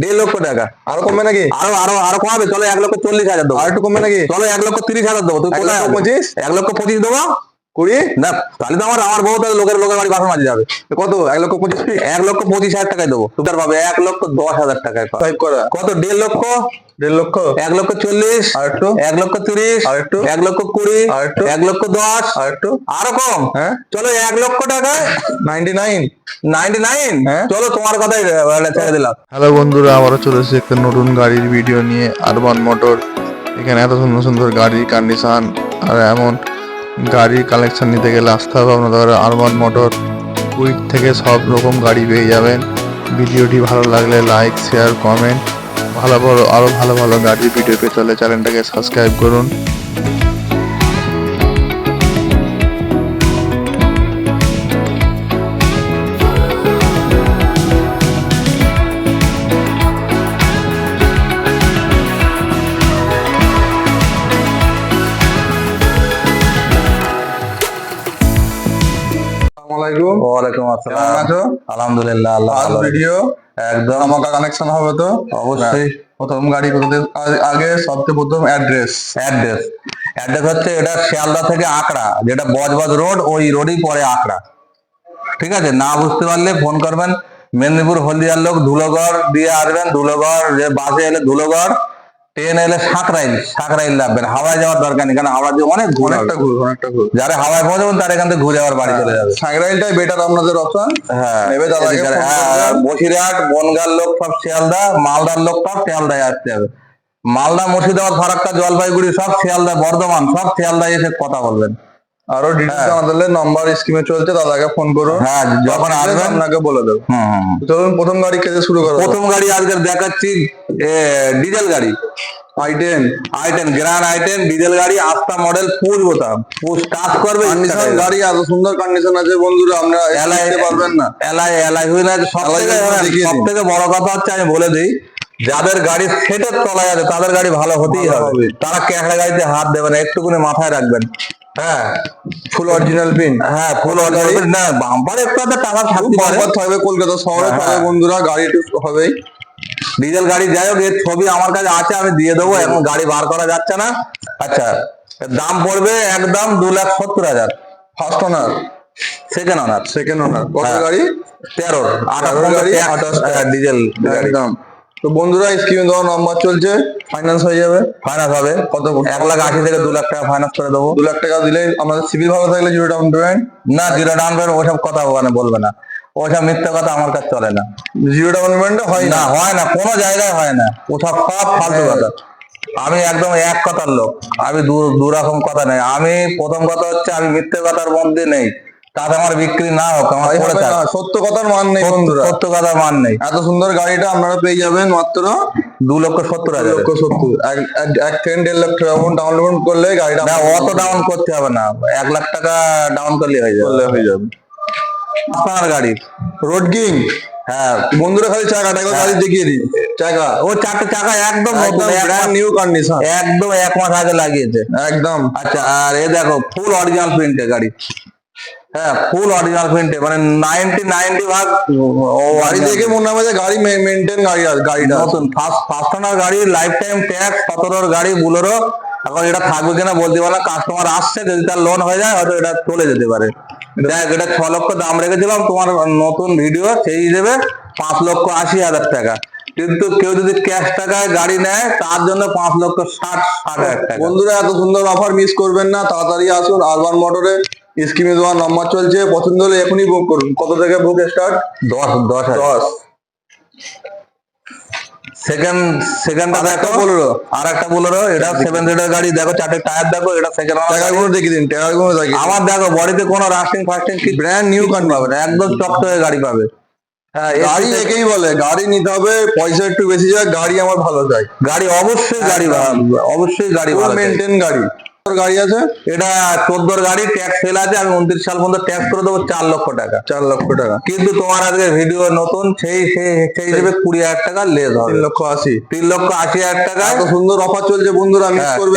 দেড় লক্ষ টাকা। আরও কমবে নাকি? আরও আরও আরও কমাবে। চলো এক লক্ষ চল্লিশ হাজার দেবো। আর একটু কমবে নাকি? চলো এক লক্ষ তিরিশ হাজার দেবো। তুই কোথায় পঁচিশ? এক লক্ষ পঁচিশ দেবো? কুড়ি? না তাহলে তো আমার আমার বউ তাহলে লোকের লোকের বাড়ি বাসন মাঝে যাবে। কত? এক লক্ষ পঁচিশ এক লক্ষ পঁচিশ হাজার টাকায় দেবো। তুই পাবে এক লক্ষ দশ হাজার টাকায় কত? দেড় লক্ষ? দেড় লক্ষ। এক লক্ষ চল্লিশ আর একটু? এক লক্ষ তিরিশ আর একটু? এক লক্ষ কুড়ি আর একটু? এক লক্ষ দশ আর একটু? আরও কম। হ্যাঁ? চলো এক লক্ষ টাকায়। Ninety nine. Ninety nine? হ্যাঁ? চলো তোমার কথাই ছেড়ে দিলাম। হ্যালো বন্ধুরা আবারও চলে এসেছি একটা নতুন গাড়ির ভিডিও নিয়ে আরবান মোটর এখানে এত সুন্দর সুন্দর গাড়ির কন্ডিশন আর এমন গাড়ির কালেকশন নিতে গেলে আসতে হবে। আপনাদের আরমান মোটর উইক থেকে সব রকম গাড়ি পেয়ে যাবেন। ভিডিওটি ভালো লাগলে লাইক শেয়ার কমেন্ট ভালো ভালো আরও ভালো ভালো গাড়ির ভিডিও পেতে হলে চ্যানেলটাকে সাবস্ক্রাইব করুন। আসসালামাইকুম ওয়ালাইকুম কেমন আসসালাম আছো? আলহামদুলিল্লাহ আল্লাহ ভালো ভিডিও একদম। আমাকে কানেকশন হবে তো? অবশ্যই। প্রথম গাড়ি কোথাতে আগে সবচেয়ে প্রথম অ্যাড্রেস অ্যাড্রেস অ্যাড্রেস হচ্ছে এটা শিয়ালদা থেকে আকড়া যেটা বজবজ রোড ওই রোডই পরে আকড়া। ঠিক আছে? না বুঝতে পারলে ফোন করবেন। মেদিনীপুর হলদিয়ার লোক ধুলোগড় দিয়ে আসবেন। ধুলোগড় যে বাসে এলে ধুলোগড় ট্রেন এলে সাঁকরাইল সাঁকরাইল না। হাওয়ায় যাওয়ার দরকার নেই কারণ হাওড়া দিয়ে অনেক ঘুরে অনেকটা ঘুর অনেকটা ঘুর। যারা হাওয়ায় পৌঁছাবেন তার এখান থেকে ঘুরে আবার বাড়ি চলে যাবে। সাইকেলটাই বেটার আপনাদের অপশন হ্যাঁ হ্যাঁ, বসিরহাট বনগার লোক সব শিয়ালদা মালদার লোক সব শিয়ালদায় আসতে হবে। মালদা মুর্শিদাবাদ ফারাক্কা জলপাইগুড়ি সব শিয়ালদা বর্ধমান সব শিয়ালদায় এসে কথা বলবেন। আরও ডিটেলস আমাদের নাম্বার স্কিমে চলছে দাদাকে ফোন করুন হ্যাঁ যখন আসবেন আপনাকে বলে দেবো। হুম। চলুন প্রথম গাড়ি কেটে শুরু করো প্রথম গাড়ি আজকে দেখাচ্ছি ডিজেল গাড়ি। I ten I ten grand I ten diesel গাড়ি আস্তা মডেল পুশ বোতাম টাচ করবে কন্ডিশন গাড়ি এত সুন্দর কন্ডিশন আছে বন্ধুরা আপনারা এলাই পারবেন না। এলাই এলাই হুইল আছে সব সব থেকে বড় কথা হচ্ছে আমি বলে দিই যাদের গাড়ি সেটের তলায় আছে তাদের গাড়ি ভালো হতেই হবে। তারা ক্যাকড়া গাড়িতে হাত দেবে না একটুকুনি মাথায় রাখবেন। হ্যাঁ ফুল অরিজিনাল পিন হ্যাঁ ফুল না বাম্পার একটু হাতে টাকা থাকতে পারে। থাকবে কলকাতা শহরে হ্যাঁ, থাকবে হ্যাঁ। বন্ধুরা গাড়ি একটু হবেই। ডিজেল গাড়ি যাই হোক এর ছবি আমার কাছে আছে আমি দিয়ে দেবো এখন গাড়ি বার করা যাচ্ছে না। আচ্ছা দাম পড়বে একদম দু লাখ সত্তর হাজার। First owner second owner second owner কত হ্যাঁ। গাড়ি? তেরো আঠারো গাড়ি, গাড়ি আঠাশ ডিজেল একদম। তো বন্ধুরা স্কিমে দেওয়া নম্বর চলছে ফাইন্যান্স হয়ে যাবে ফাইন্যান্স হবে কত এক লাখ আশি থেকে দু লাখ টাকা ফাইন্যান্স করে দেবো। দু লাখ টাকা দিলে আমাদের সিভিল ভালো থাকলে জিরো ডাউন পেমেন্ট না জিরো ডাউন পেমেন্ট ওসব কথা ওখানে বলবে না। ওসব মিথ্যা কথা আমার কাছে চলে না। জিরো ডাউন পেমেন্ট হয় না? হয় না কোনো জায়গায় হয় না। ওসব সব ফালতু হ্যাঁ। কথা। আমি একদম এক কথার লোক। আমি দু দু রকম কথা নেই। আমি প্রথম কথা হচ্ছে আমি মিথ্যে কথার মধ্যে নেই। আমার বিক্রি না হোক আমার সত্য কথার মান নেই সত্য- বন্ধুরা। সত্য কথার মান নেই। এত সুন্দর গাড়িটা আপনারা পেয়ে যাবেন মাত্র দু লক্ষ সত্তর হাজার লক্ষ সত্তর। এক- থেকে দেড় লাখ টাকা ডাউন পেমেন্ট করলে গাড়িটা অত ডাউন করতে হবে না। এক লাখ টাকা ডাউন করলে হয়ে যাবে। হয়ে যাবে। আপনার গাড়ি। রোড কিং হ্যাঁ। বন্ধুরা খালি চাকাটা একবার গাড়ি দেখিয়ে দিই। চাকা? ও চাকা একদম একদম এক নিউ কন্ডিশন একদম এক মাস আগে লাগিয়েছে। একদম। আচ্ছা আর এ দেখো ফুল অরিজিনাল প্রিন্টে গাড়ি। হ্যাঁ ফুল অরিজিনাল প্রিন্টে মানে নাইনটি নাইনটি ভাগ গাড়ি দেখে মনে হবে যে গাড়ি মেনটেন গাড়ি গাড়িটা। নতুন ফার্স্ট ফার্স্ট ওনার গাড়ি লাইফ টাইম ট্যাক্স সতেরোর গাড়ি বুলোরো। এখন এটা থাকবে কিনা বলতে পারে কাস্টমার আসছে যদি তার লোন হয়ে যায় হয়তো এটা চলে যেতে পারে। দেখ এটা ছ লক্ষ দাম রেখেছিলাম তোমার নতুন ভিডিও সেই হিসেবে পাঁচ লক্ষ আশি হাজার টাকা। কিন্তু কেউ যদি ক্যাশ টাকায় গাড়ি নেয় তার জন্য পাঁচ লক্ষ ষাট ষাট হাজার টাকা। বন্ধুরা এত সুন্দর অফার মিস করবেন না তাড়াতাড়ি আসুন আরবান মোটরে স্কিমে তোমার নাম্বার চলছে পছন্দ হলে এখনই বুক করুন। কত থেকে বুক স্টার্ট দশ দশ দশ। সেকেন্ড সেকেন্ডটা আর একটা দেখো। Bolero। আর একটা বলেরো এটা সেভেন সিটার গাড়ি দেখো চারটে টায়ার দেখো এটা সেকেন্ড টাকারগুলো দেখিয়ে দিন টাকারগুলো দেখিয়ে আমার দেখো বডিতে কোনো রাস্টিং ফাস্টিং কি ব্র্যান্ড নিউ কন্ডিশন পাবে না একদম চকচকে গাড়ি পাবে। হ্যাঁ গাড়ি একেই বলে গাড়ি নিতে হবে পয়সা একটু বেশি যায় গাড়ি আমার ভালো যায়। গাড়ি অবশ্যই গাড়ি ভালো। অবশ্যই গাড়ি ভালো মেনটেন গাড়ি। গাড়ি আছে? এটা চোদ্দোর গাড়ি ট্যাক্স ফেল আছে আমি উনত্রিশ সাল পর্যন্ত ট্যাক্স করে দেবো চার লক্ষ টাকা। চার লক্ষ টাকা। কিন্তু তোমার আজকে ভিডিও নতুন সেই সেই সেই হিসেবে কুড়ি হাজার টাকা লেস হবে। তিন লক্ষ আশি। তিন লক্ষ আশি হাজার টাকা। এত সুন্দর অফার চলছে বন্ধুরা মিস আসুন।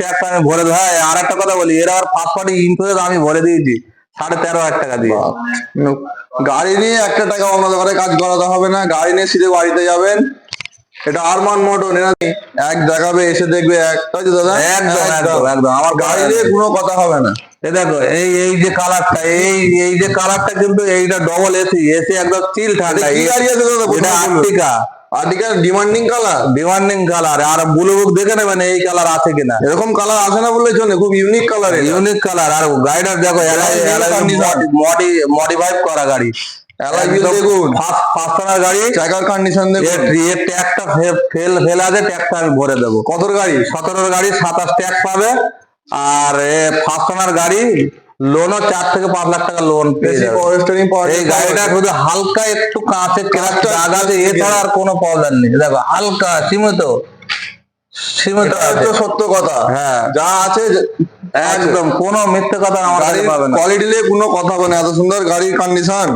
ট্যাক্স আমি ভরে দেবো। হ্যাঁ আর একটা কথা বলি এরা আর ফার্স্ট পার্টি ইন্স্যুরেন্স আমি ভরে দিয়েছি সাড়ে তেরো হাজার টাকা দিয়ে। গাড়ি নিয়ে একটা টাকা আপনাদের ঘরে কাজ করাতে হবে না। গাড়ি নিয়ে সিধে বাড়িতে যাবেন। এটা আরমান মোটর এরা এক দেখাবে এসে দেখবে এক। তাই তো দাদা? একদম একদম। একদম আমার গাড়ি নিয়ে কোনো কথা হবে না। এই দেখো এই এই যে কালারটা এই এই যে কালারটা কিন্তু এইটা ডবল এসি এসি একদম চিল ঠান্ডা। কি গাড়ি আছে দাদা? এটা প্রথমে আর্টিকা আর্টিকার ডিমান্ডিং কালার ডিমান্ডিং কালার আর ব্লু বুক দেখে নেবেন এই কালার আছে কিনা। এরকম কালার আছে না বললে চলে খুব ইউনিক কালার ইউনিক কালার আর গাড়িটা দেখো মডিফাইড করা গাড়ি। গাড়ি। চাকার কন্ডিশন ট্যাগটা ফেল ফেল আছে ট্যাগটা আমি ভরে দেবো। কতর গাড়ি? সতেরোর গাড়ি সাতাশ ট্যাগ পাবে। আর ফার্স্ট ওনার গাড়ি লোনও চার থেকে পাঁচ লাখ টাকা লোন এই গাড়িটা শুধু হালকা একটু দাগ আছে এছাড়া আর কোনো প্রবলেম নেই। দেখো হালকা সীমিত। সীমিত সত্য কথা। হ্যাঁ। যা আছে একদম কোনো মিথ্যে কথা আমার গাড়ির পাবে না। কোয়ালিটি নিয়ে কোনো কথা না। এত সুন্দর গাড়ির কন্ডিশন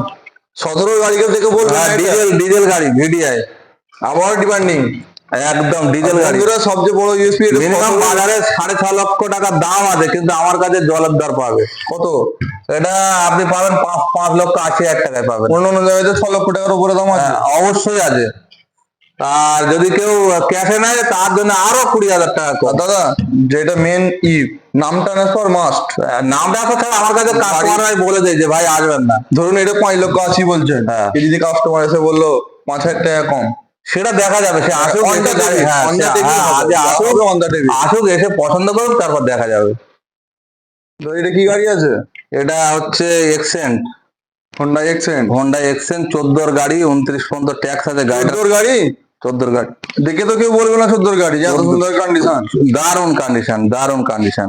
সতেরো গাড়িকে দেখে বলবে। ডিজেল ডিজেল গাড়ি ভিডিআই আবার ডিমান্ডিং একদম ডিজেল গাড়ি। সবচেয়ে বড় ইউএসপি মিনিমাম বাজারে সাড়ে ছ লক্ষ টাকা দাম আছে কিন্তু আমার কাছে জলের দর পাবে। কত? এটা আপনি পাবেন পাঁচ পাঁচ লক্ষ আশি হাজার টাকায় পাবেন। অন্য অন্য জায়গায় ছ লক্ষ টাকার উপরে দাম আছে। হ্যাঁ, অবশ্যই আছে। আর যদি কেউ ক্যাশে নেয় তার জন্য আরও কুড়ি হাজার টাকা দাদা যেটা মেন ই নাম ট্রান্সফার মাস্ট নামটা তো আমার কাছে কাস্টমাররাই বলে দেয় যে ভাই আসবেন না। ধরুন এটা পাঁচ লক্ষ আশি বলছেন। হ্যাঁ। যদি কাস্টমার এসে বলল পাঁচ হাজার টাকা কম। সেটা দেখা যাবে সে আসুক গাড়ি- হ্যাঁ, হ্যাঁ, আসুক। আসুক এসে পছন্দ করুক তারপর দেখা যাবে। এটা কি গাড়ি আছে? এটা হচ্ছে Accent Honda Accent Honda Accent চোদ্দোর গাড়ি উনত্রিশ পর্যন্ত ট্যাক্স আছে চোদ্দোর গাড়ি? চোদ্দোর গাড়ি। দেখে তো কেউ বলবে না চোদ্দোর গাড়ি যে এত সুন্দর কন্ডিশন দারুণ কন্ডিশন দারুণ কন্ডিশন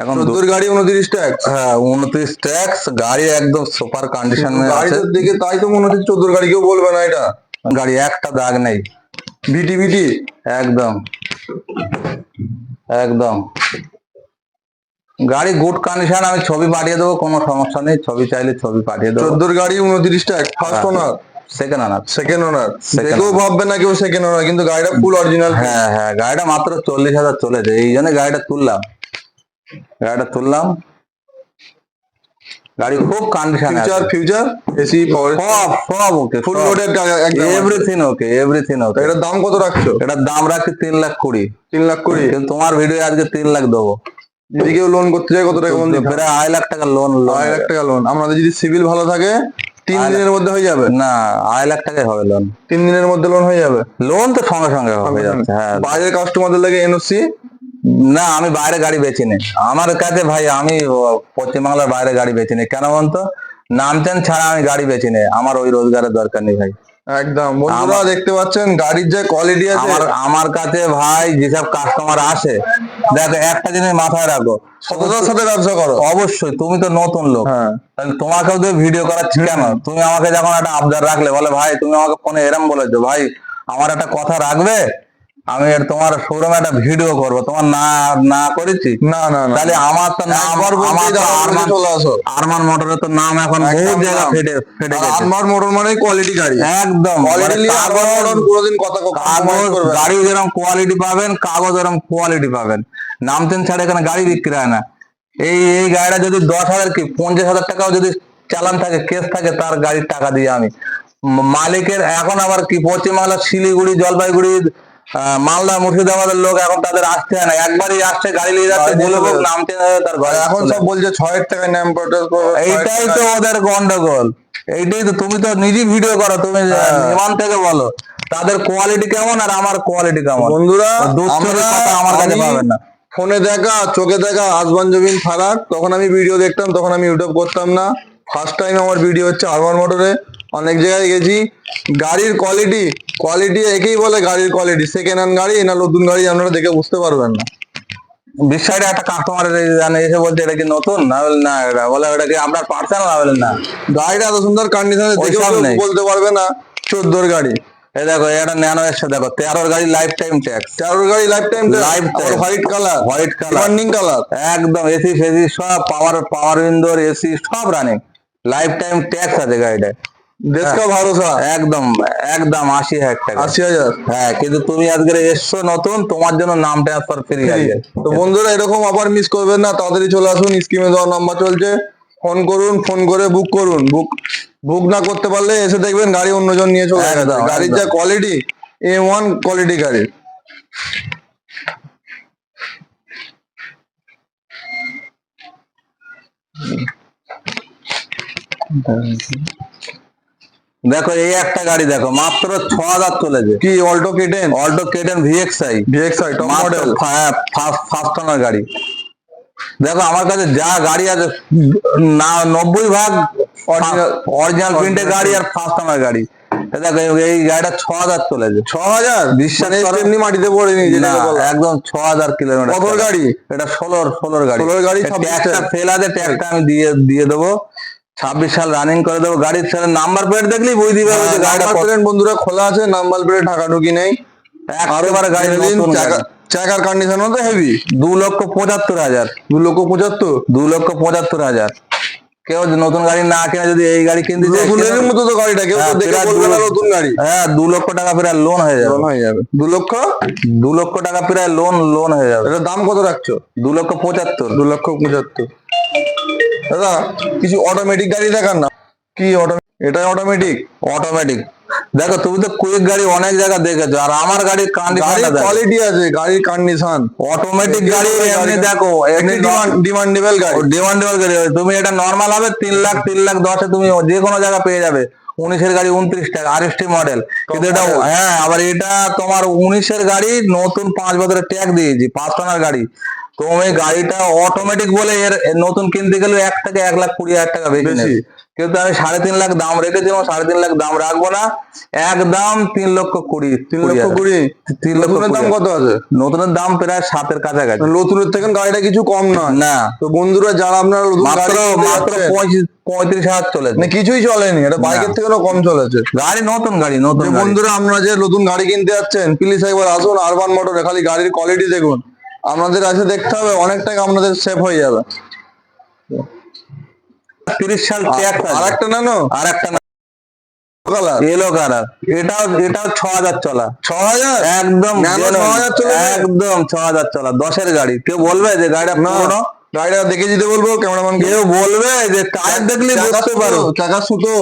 এখন চোদ্দোর গাড়ি উনত্রিশ ট্যাক্স হ্যাঁ উনত্রিশ ট্যাক্স গাড়ি একদম সুপার কন্ডিশন আছে। দেখে তাই তো মনে হচ্ছে চোদ্দোর গাড়ি কেউ বলবে না এটা। গাড়ি একটা দাগ নেই। ভিটি ভিটি? একদম। একদম। গাড়ি গুড কন্ডিশন আমি ছবি পাঠিয়ে দেবো কোনো সমস্যা নেই। ছবি চাইলে ছবি পাঠিয়ে দেবো। চোদ্দোর গাড়ি উনত্রিশ tax first. Owner second second owner Second দেখেও ভাববে না কেউ সেকেন্ড ওনার কিন্তু গাড়িটা ফুল অরিজিনাল হ্যাঁ হ্যাঁ গাড়িটা মাত্র চল্লিশ হাজার চলেছে এই জন্য গাড়িটা তুললাম। গাড়িটা তুললাম। গাড়ি খুব condition feature feature AC power সব সব ওকে ফুল লোডেড একদম এভরিথিং ওকে এভরিথিং ওকে এটার দাম কত রাখছো? এটার দাম রাখছি তিন লাখ কুড়ি। তিন লাখ কুড়ি? কিন্তু তোমার ভিডিও আজকে তিন লাখ দেবো। যদি কেউ লোন করতে চায় কত টাকা প্রায় আড়াই লাখ টাকা লোন আড়াই লাখ টাকা লোন আমাদের যদি সিভিল ভালো থাকে তিন দিনের মধ্যে হয়ে যাবে? না আড়াই লাখ টাকায় হবে লোন তিন দিনের মধ্যে লোন হয়ে যাবে? লোন তো সঙ্গে সঙ্গে হবে হ্যাঁ। বাইরের কাস্টমারদের লাগে এনওসি না আমি বাইরে গাড়ি বেচি নেই আমার কাছে ভাই আমি পশ্চিম বাংলার বাইরে গাড়ি বেচি নেই কেন বলতো? নামচান ছাড়া আমি গাড়ি বেচি নেই আমার ওই রোজগারের দরকার নেই ভাই। একদম। বন্ধুরা দেখতে পাচ্ছেন গাড়ির যে কোয়ালিটি আছে। আমার আমার কাছে ভাই যেসব কাস্টমার আসে দেখো একটা জিনিস মাথায় রাখো। সততার সাথে ব্যবসা করো। অবশ্যই তুমি তো নতুন লোক। হ্যাঁ। তাহলে তোমাকেও তো ভিডিও করা ঠিক না। তুমি আমাকে যখন একটা আবদার রাখলে বলে ভাই তুমি আমাকে ফোনে এরম বলেছ ভাই আমার একটা কথা রাখবে? আমি এর তোমার শোরুমে একটা ভিডিও করব। তোমার না না করেছি? না না না। তাহলে আমার তো একবার আমার আরমান চলে আসো। আরমান মোটরের তো নাম এখন বহু জায়গা ফেটে ফেটে গেছে। আনমার মোটর মানে কোয়ালিটি গাড়ি। একদম। কোয়ালিটি মানে কাগজ- মোটর কোনোদিন কথা কাগজ গাড়ি যেরকম কোয়ালিটি পাবেন কাগজ এরকম কোয়ালিটি পাবেন। নামতেন ছাড়া এখানে গাড়ি বিক্রি হয় না। এই এই গাড়িটা যদি দশ হাজার কি পঞ্চাশ হাজার টাকাও যদি চালান থাকে কেস থাকে তার গাড়ির টাকা দিয়ে আমি। মালিকের এখন আবার কি পশ্চিমবাংলা শিলিগুড়ি জলপাইগুড়ি মালদা মুর্শিদাবাদের লোক এখন তাদের আসতে হয় না। একবারই আসছে গাড়ি নিয়ে যাচ্ছে বলে যাচ্ছে। নামতে তার ঘরে এখন সব বলছে ছয়ের টাকায় নাম এইটাই তো ওদের গন্ডগোল। এইটাই তো তুমি তো নিজেই ভিডিও করো তুমি হ্যাঁ। থেকে বলো। তাদের কোয়ালিটি কেমন আর আমার কোয়ালিটি কেমন? বন্ধুরা কথা আমার কাছে পাবেন না। ফোনে দেখা চোখে দেখা আসবান জমিন ফারাক। তখন আমি ভিডিও দেখতাম তখন আমি ইউটিউব করতাম না। ফার্স্ট টাইম আমার ভিডিও হচ্ছে আরবান মোটরে। অনেক জায়গায় গেছি। গাড়ির কোয়ালিটি কোয়ালিটি একেই বলে গাড়ির কোয়ালিটি সেকেন্ড হ্যান্ড গাড়ি না নতুন গাড়ি আপনারা দেখে বুঝতে পারবেন না। বিশ্বাসে একটা কাস্টমার জানে এসে বলছে এটা কি নতুন? না বলে না এটা বলে এটা কি আপনার পার্সোনাল না বলে না। গাড়িটা এত সুন্দর কন্ডিশনে দেখে। বলতে পারবে না। চোদ্দোর গাড়ি। এই দেখো এটা ন্যানো এসছে দেখো তেরোর গাড়ি লাইফ টাইম ট্যাক্স চারোর গাড়ি lifetime Lifetime। White colour white colour demanding colour একদম এসি ফেসি সব পাওয়ার পাওয়ার উইন্ডোর এসি সব রানিং লাইফ টাইম ট্যাক্স আছে গাড়িটা দেশ কা ভরসা? একদম একদম আশি হাজার টাকা। আশি হাজার? হ্যাঁ কিন্তু তুমি আজকে এসছো নতুন তোমার জন্য নাম ট্রান্সফার ফ্রি আছে তো বন্ধুরা এরকম আবার মিস করবেন না তাড়াতাড়ি চলে আসুন স্কিমে দেওয়ার নাম্বার চলছে। ফোন করুন ফোন করে বুক করুন। বুক বুক না করতে পারলে এসে দেখবেন গাড়ি অন্যজন নিয়ে চলে গেছে গাড়ির যা কোয়ালিটি এ ওয়ান কোয়ালিটি গাড়ি। দেখো এই একটা গাড়ি দেখো মাত্র ছ হাজার চলেছে। কি Alto K ten Alto K ten VXI VXI top model first owner গাড়ি। দেখো আমার কাছে যা গাড়ি আছে না নব্বই ভাগ অরিজিনাল প্রিন্টের গাড়ি আর ফার্স্ট ওনার গাড়ি। দেখো এই- গাড়িটা ছ হাজার চলেছে। ছ হাজার বিশ্বাস মানে এমনি মাটিতে পড়েনি। একদম ছ হাজার কিলোমিটার কতর গাড়ি? এটা ষোলোর ষোলোর গাড়ি। 16 গাড়ি, 26 ফেল আছে ট্যাক্সটা আমি দিয়ে দিয়ে দেবো। ছাব্বিশ সাল রানিং করে দেবো গাড়ির সাথে নাম্বার প্লেট দেখলেই বুঝতে পারবে যে গাড়িটা বন্ধুরা খোলা আছে নাম্বার প্লেট ঢাকাঢুকি নেই। একেবারে গাড়ি নতুন গাড়ি। চাকার কন্ডিশন তো হেভি দু লক্ষ পঁচাত্তর হাজার। দু লক্ষ পঁচাত্তর? দু লক্ষ পঁচাত্তর হাজার। কেউ নতুন গাড়ি না কিনে যদি এই গাড়ি কিনতে চায় কিনে- মতো তো গাড়িটা কেউ হ্যাঁ, দেখে বলবে না নতুন গাড়ি। হ্যাঁ দু লক্ষ টাকা প্রায় লোন হয়ে যাবে। হয়ে যাবে। দু লক্ষ? দু লক্ষ টাকা প্রায় লোন লোন হয়ে যাবে। এটার দাম কত রাখছো? দু লক্ষ পঁচাত্তর। দু লক্ষ পঁচাত্তর। দাদা কিছু অটোমেটিক গাড়ি দেখান না। কি অটো এটা অটোমেটিক অটোমেটিক দেখো তুমি তো কুইক গাড়ি অনেক জায়গা দেখেছ আর আমার গাড়ির গাড়ির কোয়ালিটি আছে গাড়ির কন্ডিশন অটোমেটিক গাড়ি এমনি দেখো ডিমান্ডেবল গাড়ি। ডিমান্ডেবল গাড়ি। তুমি এটা নর্মাল হবে তিন লাখ তিন লাখ দশে তুমি যে কোনো জায়গা পেয়ে যাবে। উনিশের গাড়ি উনত্রিশ টাকা আর এসটি মডেল কিন্তু এটা হ্যাঁ আবার এটা তোমার উনিশের গাড়ি নতুন পাঁচ বছরের ট্যাগ দিয়েছি পাঁচ টনার গাড়ি। তুমি গাড়িটা অটোমেটিক বলে এর নতুন কিনতে গেলে এক থেকে এক লাখ কুড়ি হাজার টাকা বেশি। নেবে। কিন্তু আমি সাড়ে তিন লাখ দাম রেখেছিলাম সাড়ে তিন লাখ দাম রাখব না। একদম তিন লক্ষ কুড়ি তিন লক্ষ কুড়ি? তিন লক্ষ নতুনের দাম কত আছে? নতুনের দাম প্রায় সাতের কাছাকাছি। নতুনের থেকে গাড়িটা কিছু কম নয় না। তো বন্ধুরা যারা আপনার মাত্র মাত্র পঁয়ত্রিশ পঁয়ত্রিশ হাজার চলেছে। মানে কিছুই চলেনি। এটা বাইকের থেকেও কম চলেছে। গাড়ি নতুন গাড়ি নতুন বন্ধুরা আপনারা যে নতুন গাড়ি কিনতে যাচ্ছেন প্লিজ একবার আসুন আরবান মোটরে খালি গাড়ির কোয়ালিটি দেখুন। আপনাদের আছে দেখতে হবে অনেক টাকা আপনাদের সেভ হয়ে যাবে। তিরিশ সাল আর একটা নেনো? আর একটা কালার এলো কালার এটাও এটাও ছ হাজার চলা। ছ হাজার একদম Nano genuine, 6000 চলেছে? একদম ছ হাজার চলা। দশের গাড়ি। কেউ বলবে যে গাড়িটা পুরোনো? গাড়িটা দেখে দিতে বলব ক্যামেরাম্যান কেউ বলবে যে টায়ার দেখলে বুঝতে পারো। চাকা সুতো।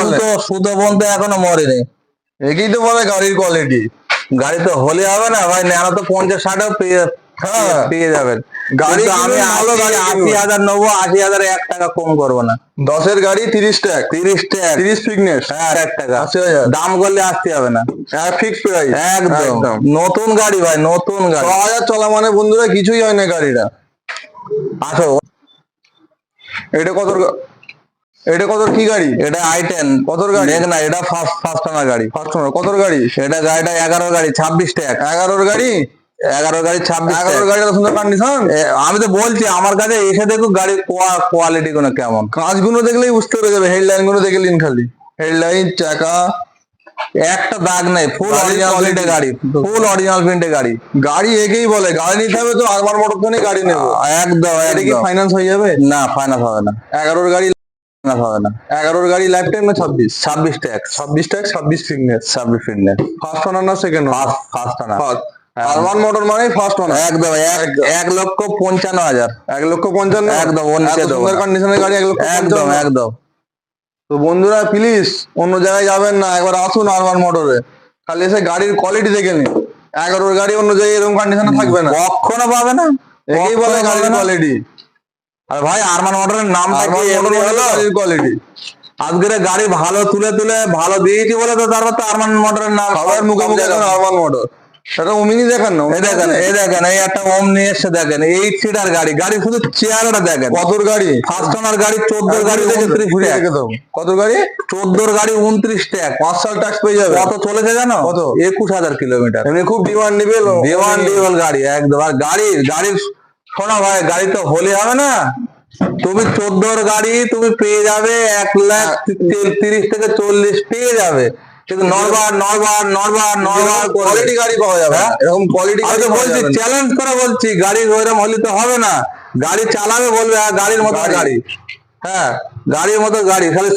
সুতো সুতো বলতে এখনও মরেনি একেই তো বলে গাড়ির কোয়ালিটি গাড়ি তো হলে হবে না ভাই নেওয়া তো পঞ্চাশ ষাটও পেয়ে হ্যাঁ। পেয়ে যাবেন। গাড়ি আমি আশি গাড়ি আশি হাজার নেব আশি হাজারে এক টাকা কম করব না। দশের গাড়ি তিরিশ ট্যাগ। তিরিশ টাকা তিরিশ ফিটনেস। হ্যাঁ এক টাকা। দাম করলে আসতে হবে না। ফিক্স প্রাইস একদম। নতুন গাড়ি ভাই নতুন ছ গাড়ি হাজার চলা মানে বন্ধুরা কিছুই হয় না গাড়িটা। আসো। এটা কত এটা কত কি গাড়ি? এটা আই টেন কতর গাড়ি? না এটা ফার্স্ট ফার্স্ট টানা গাড়ি। ফার্স্ট কতর গাড়ি? এটা গাড়িটা এগারো গাড়ি ছাব্বিশ টাকা এগারোর গাড়ি? এগারো গাড়ি ছাব্বিশ এগারোর টাকা গাড়িটা সুন্দর কন্ডিশন আমি তো বলছি আমার কাছে এসে দেখো গাড়ির কোয়ালিটি গুলো কেমন। কাঁচগুলো দেখলেই বুঝতে পেরে যাবে হেডলাইনগুলো দেখে নিন খালি। হেডলাইন চাকা একটা দাগ নেই ফুল অরিজিনাল। প্রিন্টে গাড়ি ফুল অরিজিনাল প্রিন্টে গাড়ি। গাড়ি একেই বলে গাড়ি নিতে হবে তো আরবার মোটর গাড়ি নেব। একদম এটা কি ফাইন্যান্স হয়ে যাবে? না ফাইনাল হবে না। এগারোর গাড়ি ফাইনাল হবে না। এগারোর গাড়ি লাইফ টাইম না ছাব্বিশ ছাব্বিশ ট্যাক্স ছাব্বিশ টাকা ছাব্বিশ ফিটনেস ছাব্বিশ ফিটনেস ফার্স্ট ওনার না সেকেন্ড ফার্স্ট আরবান মোটর মানে ফার্স্ট ওনার একদম এক লক্ষ পঞ্চান্ন হাজার। এক লক্ষ পঞ্চান্ন? একদম, সুন্দর কন্ডিশনের গাড়ি এক লক্ষ একদম একদম। তো বন্ধুরা প্লিজ অন্য জায়গায় যাবেন না। একবার আসুন আরবান মোটরে খালি এসে গাড়ির কোয়ালিটি দেখে নিন। এগারোর গাড়ি অন্য জায়গায় এরকম কন্ডিশনে থাকবে না। কখনো পাবে না। একেই বলে গাড়ির। কোয়ালিটি আর ভাই আরমান মোটরের নামটা কি এমনি হলো? কোয়ালিটি আজকের গাড়ি ভালো তুলে তুলে ভালো দিয়েছি বলে তো তারপর তো আরমান মোটরের নাম সবার মুখে মুখে আরবান মোটর সেটা অমিনি দেখেন না এই দেখেন এই দেখেন এই একটা ওম নিয়ে এসে দেখেন এইট সিটার গাড়ি। গাড়ি শুধু চেয়ারটা দেখেন। কতর গাড়ি? ফার্স্ট ওনার গাড়ি চোদ্দোর গাড়ি ঘুরিয়ে দেখে উনত্রিশ ট্যাগ কতর গাড়ি? চোদ্দোর গাড়ি উনত্রিশ ট্যাগ পাঁচ সাল ট্যাক্স পেয়ে যাবে। কত চলেছে জানো? কত? একুশ হাজার কিলোমিটার। এমনি খুব ডিমান্ড নিবে দেওয়ান ডিওয়াল গাড়ি একদম। আর গাড়ির গাড়ির শোনো ভাই গাড়ি তো হলে হবে না। তুমি চোদ্দোর গাড়ি তুমি পেয়ে যাবে এক লাখ তি- তিরিশ থেকে চল্লিশ পেয়ে যাবে। কিন্তু নরবার নরবার নরবার নরবার কোয়ালিটি গাড়ি পাওয়া যাবে হ্যাঁ? এরকম কোয়ালিটি আমি গাড়ি বলছি চ্যালেঞ্জ করে বলছি গাড়ি ওইরকম হলে তো হবে না। গাড়ি চালাবে বলবে হ্যাঁ, গাড়ির মতো গাড়ি। হ্যাঁ গাড়ির মতো গাড়ি। খালি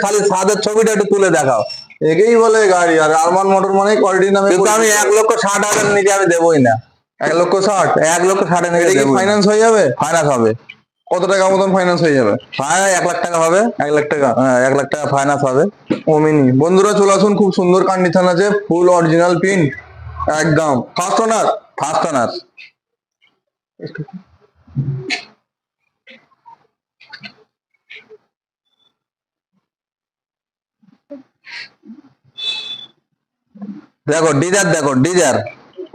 খালি ছবিটা একটু তুলে দেখাও। একেই বলে গাড়ি আর আরমান মোটর মানে কোয়ালিটি নামে আমি এক লক্ষ ষাট হাজার নিচে আমি দেবোই না। এক লক্ষ ষাট এক লক্ষ নিচে এটা কি ফাইন্যান্স হয়ে যাবে? ফাইনান্স হবে। কত টাকা মতন ফাইন্যান্স হয়ে যাবে? হ্যাঁ এক লাখ টাকা হবে। এক লাখ টাকা? হ্যাঁ এক লাখ টাকা ফাইন্যান্স হবে। ওমিনি। বন্ধুরা চলে আসুন খুব সুন্দর কন্ডিশন আছে ফুল অরিজিনাল প্রিন্ট একদম। ফার্স্ট ওনার ফার্স্ট ওনার দেখো ডিজার দেখো ডিজার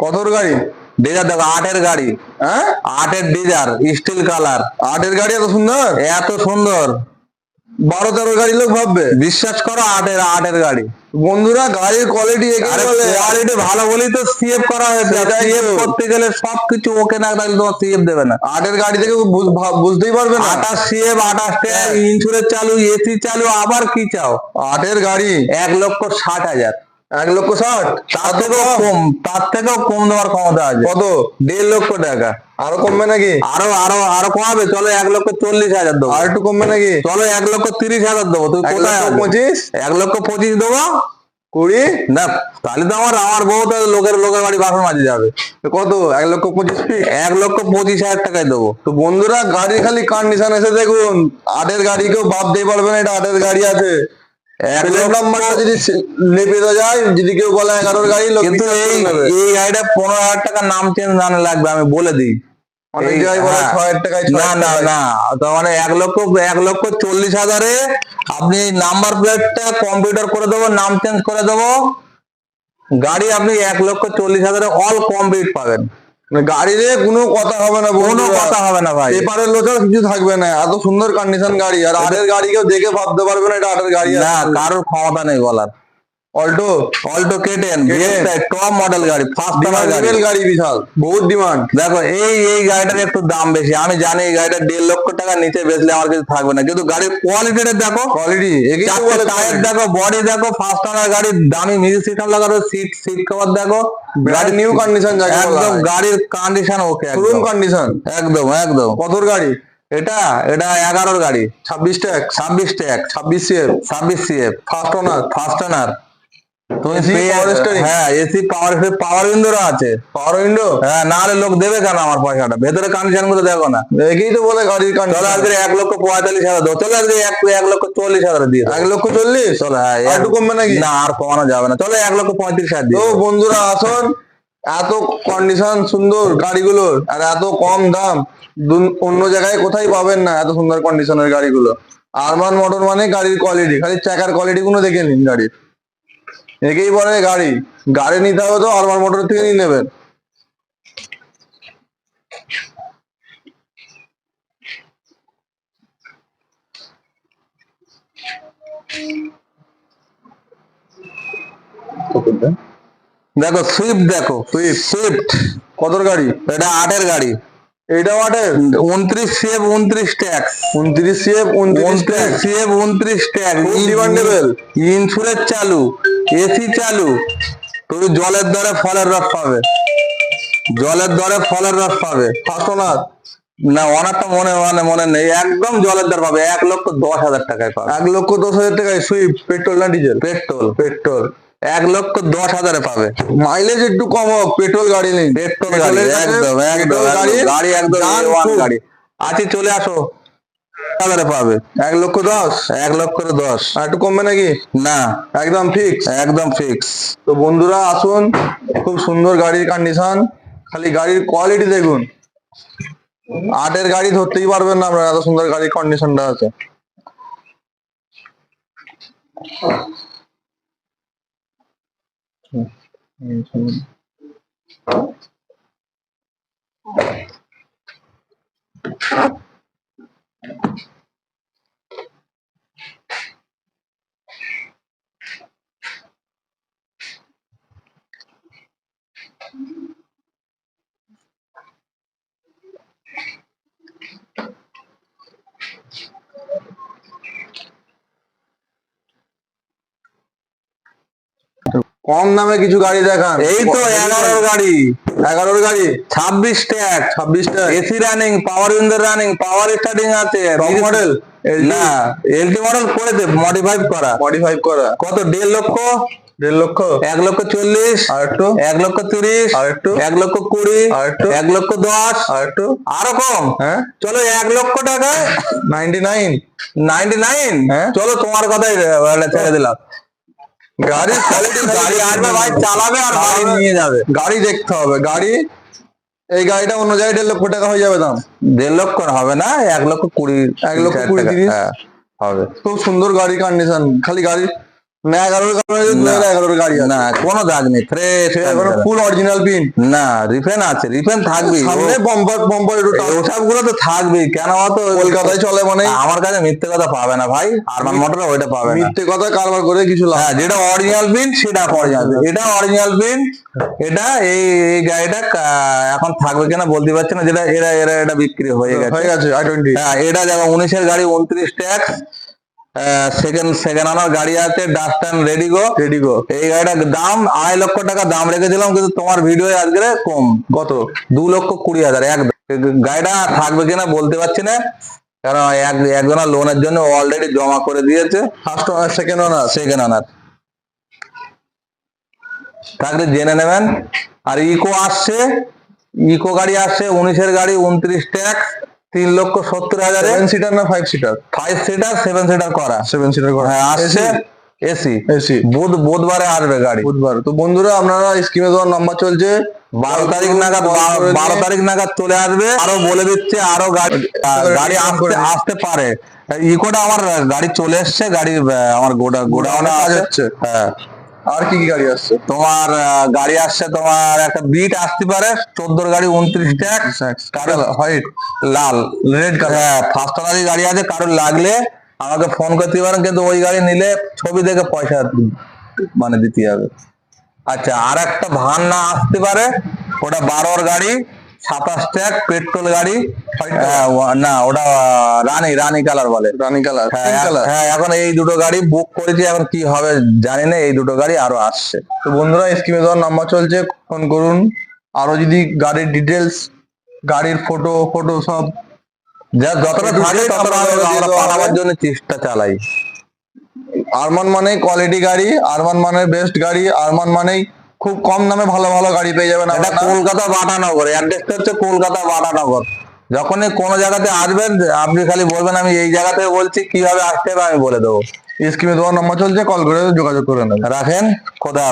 কতর গাড়ি? ডিজার দেখো আটের গাড়ি। হ্যাঁ? আটের ডিজার স্টিল কালার আটের গাড়ি এত সুন্দর? এত সুন্দর। বারো তেরো গাড়ি লোক ভাববে। বিশ্বাস করো আটের আটের গাড়ি। বন্ধুরা গাড়ির কোয়ালিটি বলে? কোয়ালিটি ভালো বলেই তো সিএফ করা হয়েছে। সিএফ। করতে গেলে সবকিছু ওকে না থাকলে তোমার সিএফ দেবে না। আটের গাড়ি থেকে বুঝতেই পারবে না? আঠাশ সিএফ আঠাশ ইন্স্যুরেন্স চালু এসি চালু আবার কি চাও? আটের গাড়ি। এক লক্ষ ষাট হাজার। এক লক্ষ ষাট? তার থেকেও কম। তার থেকেও কম দেওয়ার ক্ষমতা আছে। কত? দেড় লক্ষ টাকা। আরও কমবে নাকি? আরও আরও আরও কমাবে। চলো এক লক্ষ চল্লিশ হাজার দেবো। আর একটু কমবে নাকি? চলো এক লক্ষ তিরিশ হাজার দেবো। এক কোথায় পঁচিশ? এক লক্ষ পঁচিশ দেবো। কুড়ি? না তাহলে তো আমার আমার বউ তো লোকের লোকের বাড়ি বাসন মাঝে যাবে। কত? এক লক্ষ পঁচিশ এক লক্ষ পঁচিশ হাজার টাকায় দেবো। তো বন্ধুরা গাড়ি খালি কন্ডিশন এসে দেখুন। আটের গাড়ি কেউ ভাবতেই পারবে না এটা আটের গাড়ি আছে। এক নাম্বারটা যদি লেপে দেওয়া যায় যদি কেউ বলে এগারোর গাড়ি কিন্তু এই এই গাড়িটা পনেরো হাজার টাকা নাম চেঞ্জ লাগবে আমি বলে দিই। হ্যাঁ। না হাজার না না। মানে এক লক্ষ এক লক্ষ চল্লিশ হাজারে আপনি নাম্বার প্লেটটা কম্পিউটার করে দেবো নাম চেঞ্জ করে দেবো। গাড়ি আপনি এক লক্ষ চল্লিশ হাজারে অল কমপ্লিট পাবেন। গাড়িতে কোনো কথা হবে না কোনো কথা হবে না ভাই। পেপারের লোচার কিছু থাকবে না এত সুন্দর কন্ডিশন গাড়ি। আর আটের গাড়ি কেউ দেখে ভাবতে পারবে না এটা আটের গাড়ি না কারোর ক্ষমতা নেই বলার। Alto Alto K ten top model গাড়ি ফার্স্ট গাড়ি। গাড়ি বিশাল বহুত ডিমান্ড দেখো এই এই গাড়িটার একটু দাম বেশি। আমি জানি এই গাড়িটা দেড় লক্ষ টাকা নিচে বেচলে আমার কিছু থাকবে না। কিন্তু গাড়ির কোয়ালিটিটা দেখো কোয়ালিটি টায়ার দেখো বডি দেখো ফার্স্ট ওনার গাড়ির দামি মিউজিক সিস্টেম লাগানো সিট সিট কভার দেখো। ব্র্যান্ড নিউ কন্ডিশন একদম গাড়ির কন্ডিশন ওকে শোরুম কন্ডিশন একদম একদম। কতর গাড়ি। এটা এটা এগারোর গাড়ি। ছাব্বিশ ট্যাক্স ছাব্বিশ ট্যাগ ছাব্বিশ সিএফ ছাব্বিশ CF first owner first owner হ্যাঁ এসি পাওয়ার পাওয়ার উইন্ডোর আছে। পাওয়ার উইন্ডো হ্যাঁ নাহলে লোক দেবে কেন আমার পয়সাটা? ভেতরে কন্ডিশনগুলো দেখো না। একেই তো বলে গাড়ির চলো আজকে এক লক্ষ পঁয়তাল্লিশ হাজার দাও। চলো আজকে এক এক লক্ষ চল্লিশ হাজার দিয়ে এক লক্ষ চল্লিশ? চলো হ্যাঁ একটু কমবে নাকি? না আর কমানো যাবে না। চলো এক লক্ষ পঁয়ত্রিশ হাজার তো বন্ধুরা আসুন। এত কন্ডিশন সুন্দর গাড়িগুলোর। আর এত কম দাম। অন্য জায়গায় কোথায় পাবেন না এত সুন্দর কন্ডিশনের গাড়িগুলো? আরমান মোটর মানে গাড়ির কোয়ালিটি খালি চাকার কোয়ালিটি গুলো দেখে নিন গাড়ির। একেই বলে গাড়ি। গাড়ি নিতে হবে তো আরমান মোটর থেকে নিয়ে নেবেন। দেখো সুইফট দেখো সুইফট সুইফট কতর গাড়ি? এটা আটের গাড়ি। এইটা ওয়াটের উনত্রিশ সিএফ উনত্রিশ ট্যাক্স উনত্রিশ সিএফ উনত্রিশ সিএফ উনত্রিশ ট্যাক্স demandable। ইন্স্যুরেন্স চালু এসি চালু। তুমি জলের দরে ফলের রস পাবে। জলের দরে ফলের রস পাবে। ওনার না অনারটা মনে মানে মনে নেই। একদম জলের দর পাবে। এক লক্ষ দশ হাজার টাকায় পাবে। এক লক্ষ দশ হাজার টাকায় সুইফট পেট্রোল না ডিজেল? পেট্রোল। পেট্রোল। এক লক্ষ দশ হাজারে পাবে। মাইলেজ একটু কম হোক পেট্রোল গাড়ি নেই। পেট্রোল গাড়ি একদম একদম গাড়ি একদম দাম A1 খুব। গাড়ি। আছি চলে আসো। হাজারে পাবে। এক লক্ষ দশ? এক লক্ষ দশ। আর একটু কমবে নাকি? না। একদম ফিক্স একদম ফিক্স তো বন্ধুরা আসুন। খুব সুন্দর গাড়ির কন্ডিশন খালি গাড়ির কোয়ালিটি দেখুন। আটের গাড়ি ধরতেই পারবেন না আপনারা এত সুন্দর গাড়ির কন্ডিশনটা আছে। 네, 예, 좋은. 어? কম দামে কিছু গাড়ি দেখান। এই তো এগারোর গাড়ি। এগারোর গাড়ি। ছাব্বিশ ট্যাগ। ছাব্বিশটা AC running power window running power starting আছে। মডেল না এলটি মডেল করেছে মডিফাই করা। মডিফাই করা। কত? দেড় লক্ষ? দেড় লক্ষ। এক লক্ষ চল্লিশ। আর একটু? এক লক্ষ তিরিশ। আর একটু? এক লক্ষ কুড়ি। আর একটু? এক লক্ষ দশ। আর একটু? আরও কম? হ্যাঁ? চলো এক লক্ষ টাকায় নাইনটি নাইন নাইনটি নাইন হ্যাঁ। চলো তোমার কথাই ছেড়ে দিলাম। কোয়ালিটি গাড়ি আসবে ভাই চালাবে আর বাড়ি নিয়ে যাবে। গাড়ি দেখতে হবে। গাড়ি এই গাড়িটা অন্য জায়গায় দেড় লক্ষ টাকা হয়ে যাবে দাম। দেড় লক্ষ হবে না? এক লক্ষ কুড়ি এক লক্ষ কুড়ি, তিরিশ? হ্যাঁ, হবে। খুব সুন্দর গাড়ি কন্ডিশন খালি গাড়ি এগারোর কারণে এগারোর গাড়ি না কোনো দাগ নেই ফ্রেশ ফুল অরিজিনাল পিন না রিফেন আছে রিফেন থাকবে সামনে বম্পার বম্পার ওসবগুলো তো কেন কলকাতায় চলে মানে? আমার কাছে মিথ্যে কথা পাবে না ভাই আরমান মোটর ওইটা পাবে না। মিথ্যে কথা কারবার করে কিছু লাভ হ্যাঁ যেটা অরিজিনাল পিন সেটা অরিজিনাল এটা অরিজিনাল পিন এটা এই এই গাড়িটা এখন থাকবে কিনা বলতে পারছি না যেটা এরা এরা এটা বিক্রি হয়ে গেছে হয়ে গেছে। আই টোয়েন্টি হ্যাঁ এটা যেমন উনিশের গাড়ি উনত্রিশ ট্যাক্স সেকেন্ড সেকেন্ড আনার গাড়ি আছে Datsun ready go ready go এই গাড়িটার দাম আড়াই লক্ষ টাকা দাম রেখেছিলাম কিন্তু তোমার ভিডিও আজকে কম। কত? দু লক্ষ কুড়ি হাজার এক গাড়িটা থাকবে কিনা বলতে পারছি না। কারণ এক একজনের লোনের জন্য অলরেডি জমা করে দিয়েছে। ফার্স্ট সেকেন্ড ওনার সেকেন্ড থাকলে জেনে নেবেন। আর ইকো আসছে ইকো গাড়ি আসছে উনিশের গাড়ি উনত্রিশ ট্যাক্স তিন লক্ষ সত্তর হাজারে সেভেন সিটার না five seater five seater seven seater করা। সেভেন সিটার করা। আসছে এসি এসি বুধ বুধবারে আসবে গাড়ি। বুধবার। তো বন্ধুরা আপনারা স্ক্রিনে দেওয়ার নাম্বার চলছে। বারো তারিখ নাগাদ বারো- তারিখ নাগাদ চলে আসবে। আরও বলে দিচ্ছে আরও গাড়ি গাড়ি আসতে পারে। ইকোটা আমার গাড়ি চলে এসছে। গাড়ি আমার গোডা গোডাউনে আছে। হচ্ছে। হ্যাঁ। আর কি কি গাড়ি আসছে? তোমার গাড়ি আসছে তোমার একটা বিট আসতে পারে চোদ্দোর গাড়ি উনত্রিশ ট্যাক্স কারও হোয়াইট লাল রেড হ্যাঁ ফার্স্ট গাড়ি আছে কারোর লাগলে আমাকে ফোন করতে পারেন কিন্তু ওই গাড়ি নিলে ছবি দেখে পয়সা মানে দিতে হবে। আচ্ছা আর একটা ভান না আসতে পারে ওটা বারোর গাড়ি সাতাশ ট্যাগ পেট্রোল গাড়ি হ্যাঁ, না ওটা রানী রানী কালার বলে। রানী কালার হ্যাঁ, হ্যাঁ এখন এই দুটো গাড়ি বুক করেছি এখন কি হবে জানি না এই দুটো গাড়ি আরও আসছে। তো বন্ধুরা স্ক্রিনে দেওয়ার নাম্বার চলছে ফোন করুন। আরও যদি গাড়ির ডিটেলস গাড়ির ফটো ফটো সব যা যতটা থাকে ততটা আমরা। পাঠাবার জন্য চেষ্টা চালাই। আরমান মানে কোয়ালিটি গাড়ি আরমান মানে বেস্ট গাড়ি আরমান মানেই খুব কম দামে ভালো ভালো গাড়ি পেয়ে যাবেন এটা। কলকাতা বাটানগর অ্যাড্রেসটা হচ্ছে কলকাতা বাটানগর যখনই কোনো জায়গাতে আসবেন আপনি খালি বলবেন আমি এই জায়গা থেকে বলছি কীভাবে আসতে হবে আমি বলে দেবো স্কিমে দেওয়ার নম্বর চলছে কল করে যোগাযোগ করে নেবেন রাখেন খোদা।